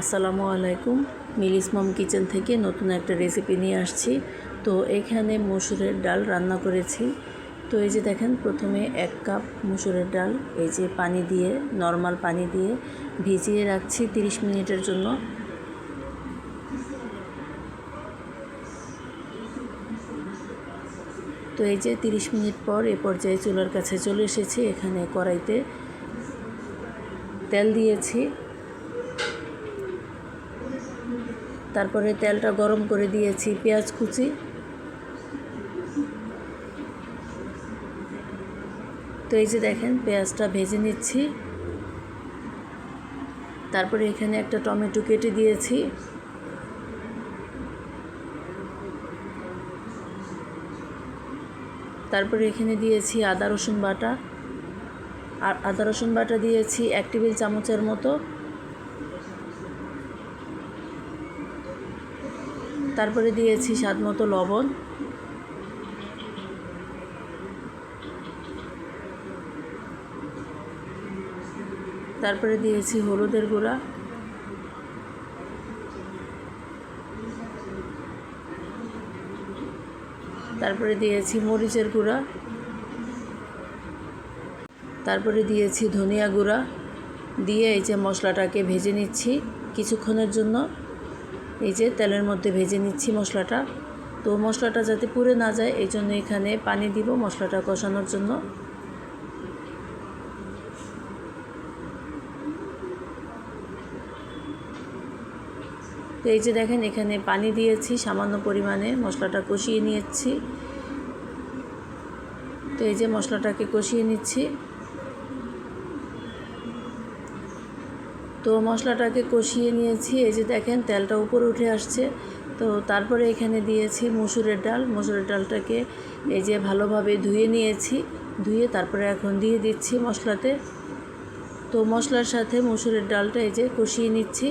আসসালামু আলাইকুম। মিলিস মম কিচেন থেকে নতুন একটা রেসিপি নিয়ে আসছি। তো এখানে মসুরের ডাল রান্না করেছি। তো এই যে দেখেন, প্রথমে এক কাপ মসুরের ডাল, এই যে পানি দিয়ে, নর্মাল পানি দিয়ে ভিজিয়ে রাখছি 30 মিনিটের জন্য। তো এই যে 30 মিনিট পর এ পর্যায়ে চুলার কাছে চলে এসেছি। এখানে কড়াইতে তেল দিয়েছি। তারপরে তেলটা গরম করে দিয়েছি, পেঁয়াজ কুচি। তো এই যে দেখেন, পেঁয়াজটা ভেজে নিচ্ছি। তারপরে এখানে একটা টমেটো কেটে দিয়েছি। তারপরে এখানে দিয়েছি আদা রসুন বাটা। আর আদা রসুন বাটা দিয়েছি এক টেবিল চামচের মতো। তারপরে দিয়েছি স্বাদ মতো লবণ। তারপরে দিয়েছি হলুদের গুঁড়া। তারপরে দিয়েছি মরিচের গুঁড়া। তারপরে দিয়েছি ধনিয়া গুঁড়া। দিয়ে এই যে মশলাটাকে ভেজে নিচ্ছি কিছুক্ষণের জন্য। এই যে তেলের মধ্যে ভেজে নিচ্ছি মশলাটা। তো মশলাটা যাতে পুড়ে না যায়, এই জন্য এখানে পানি দিব মশলাটা কষানোর জন্য। তো এই যে দেখেন, এখানে পানি দিয়েছি, সামান্য পরিমাণে মশলাটা কষিয়ে নিয়েছি। তো এই যে মশলাটাকে কষিয়ে নিচ্ছি। তো মশলাটাকে কষিয়ে নিয়েছি, এই যে দেখেন তেলটা উপরে উঠে আসছে। তো তারপরে এখানে দিয়েছি মসুরের ডাল। মসুরের ডালটাকে এই যে ভালোভাবে ধুয়ে নিয়েছি। ধুয়ে তারপরে এখন দিয়ে দিচ্ছি মশলাতে। তো মশলার সাথে মুসুরের ডালটা এই যে কষিয়ে নিচ্ছি।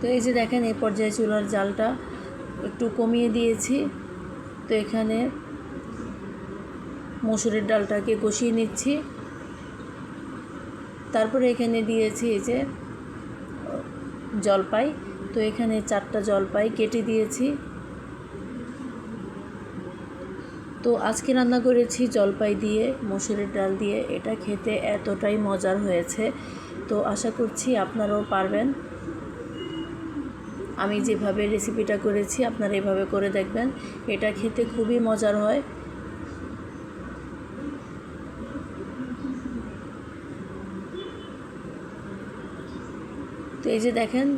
তো এই যে দেখেন, এই পর্যায়ে চুলার জালটা একটু কমিয়ে দিয়েছি। তো এখানে মসুরের ডালটাকে কষিয়ে নিচ্ছি। তারপরে এখানে দিয়েছি এই যে জলপাই। তো এখানে চারটা জলপাই কেটে দিয়েছি। তো আজকে রান্না করেছি জলপাই দিয়ে, মসুরের ডাল দিয়ে। এটা খেতে এতটাই মজার হয়েছে। তো আশা করছি আপনারাও পারবেন। আমি যেভাবে রেসিপিটা করেছি, আপনারা এভাবে করে দেখবেন। এটা খেতে খুবই মজার হয়। তো এই যে দেখেন,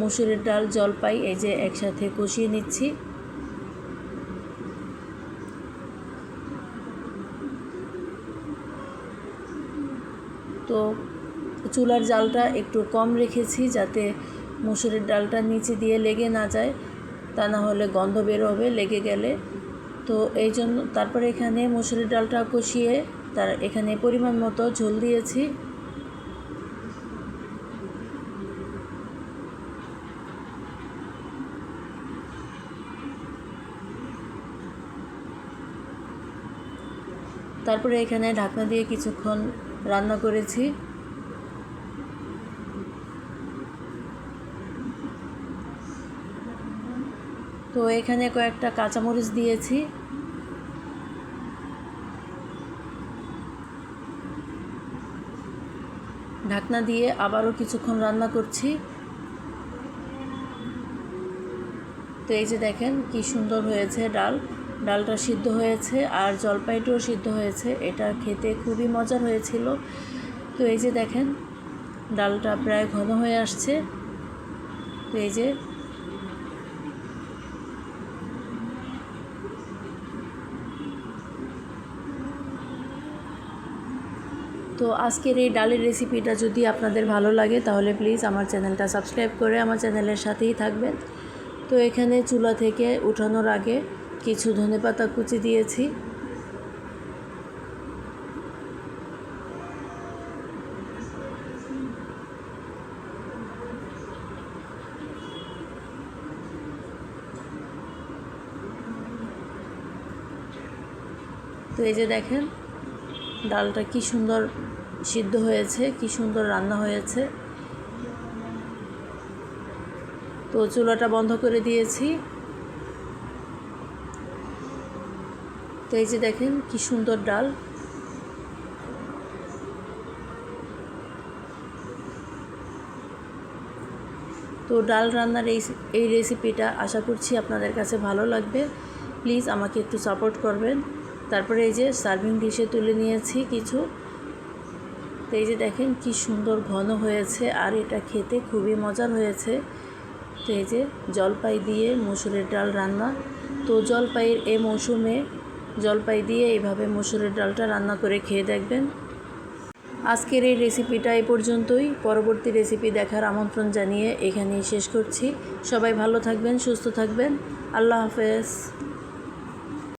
মুসুরের ডাল, জলপাই, এই যে একসাথে কষিয়ে নিচ্ছি। তো চুলার জালটা একটু কম রেখেছি যাতে মুসুরের ডালটা নিচে দিয়ে লেগে না যায়, তা না হলে গন্ধ বের হবে, লেগে গেলে। তো এই জন্য তারপরে এখানে মুসুরের ডালটা কষিয়ে তার এখানে পরিমাণ মতো ঝোল দিয়েছি। তারপরে এখানে ঢাকনা দিয়ে কিছুক্ষণ রান্না করেছি। তো এখানে কয়েকটা কাঁচামরিচ দিয়েছি। ঢাকনা দিয়ে আবারও কিছুক্ষণ রান্না করছি। তো এই যে দেখেন কি সুন্দর হয়েছে ডাল। ডালটা সিদ্ধ হয়েছে আর জলপাইটাও সিদ্ধ হয়েছে। এটা খেতে খুবই মজার হয়েছিল। তো এই যে দেখেন, ডালটা প্রায় ঘন হয়ে আসছে। তো এই যে তো আজকের এই ডালের রেসিপিটা যদি আপনাদের ভালো লাগে, তাহলে প্লিজ আমার চ্যানেলটা সাবস্ক্রাইব করে আমার চ্যানেলের সাথেই থাকবেন। তো এখানে চুলা থেকে উঠানোর আগে কিছু ধনেপাতা কুচি দিয়েছি। তো এই যে দেখেন ডালটা কি সুন্দর সিদ্ধ হয়েছে, কি সুন্দর রান্না হয়েছে। তো চুলাটা বন্ধ করে দিয়েছি। তো এই যে দেখেন কি সুন্দর ডাল। তো ডাল রান্নার এই এই রেসিপিটা আশা করছি আপনাদের কাছে ভালো লাগবে। প্লিজ আমাকে একটু সাপোর্ট করবেন। তারপরে এই যে সার্ভিং ডিশে তুলে নিয়েছি কিছু। তো এই যে দেখেন কি সুন্দর ঘন হয়েছে আর এটা খেতে খুবই মজার হয়েছে। তো এই যে জলপাই দিয়ে মসুরের ডাল রান্না। তো জলপাইয়ের এ মৌসুমে জলপাই দিয়ে এইভাবে মসুরের ডালটা রান্না করে খেয়ে দেখবেন। আজকের এই রেসিপিটা এই পর্যন্তই। পরবর্তী রেসিপি দেখার আমন্ত্রণ জানিয়ে এখানেই শেষ করছি। সবাই ভালো থাকবেন, সুস্থ থাকবেন। আল্লাহ হাফেজ।